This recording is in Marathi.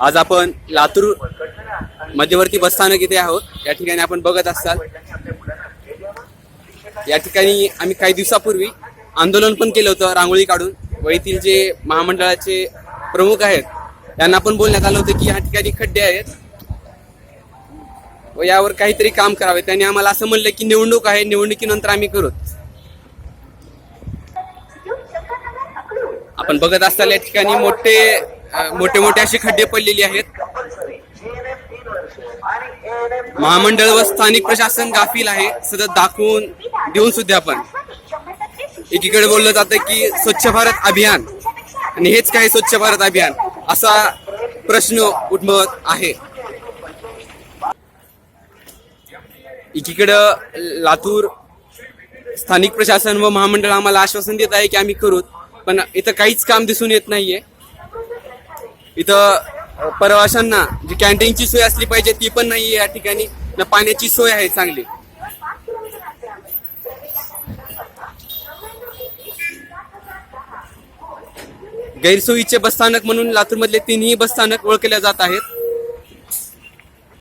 आज आपण लातूर मध्यवर्ती बसस्थानक इथे आहोत. या ठिकाणी आपण बघत असाल या ठिकाणी आम्ही काही दिवसापूर्वी आंदोलन पण केलं होतं रांगोळी काढून. व येथील जे महामंडळाचे प्रमुख आहेत त्यांना पण बोलण्यात आलं होतं की या ठिकाणी खड्डे आहेत. व यावर काहीतरी काम करावे. त्यांनी आम्हाला असं म्हणलं की निवडणूक आहे निवडणुकीनंतर आम्ही करू. आपण बघत असाल या ठिकाणी मोठे मोठे मोठे असे खड्डे पडलेले आहेत. महामंडळ व स्थानिक प्रशासन गाफील आहे. सतत दाखवून देऊन सुद्धा आपण एकीकडे बोललं जातं की स्वच्छ भारत अभियान. आणि हेच काय स्वच्छ भारत अभियान? असा प्रश्न उद्भवत आहे. एकीकडं लातूर स्थानिक प्रशासन व महामंडळ आम्हाला आश्वासन देत आहे की आम्ही करू. पण इथं काहीच काम दिसून येत नाहीये. इथं प्रवाशांना जी कॅन्टीनची सोय असली पाहिजे ती पण नाहीये या ठिकाणी. ना पाण्याची सोय आहे चांगली. गैरसोयीचे बसस्थानक म्हणून लातूरमधले तिन्ही बसस्थानक ओळखले जात आहेत.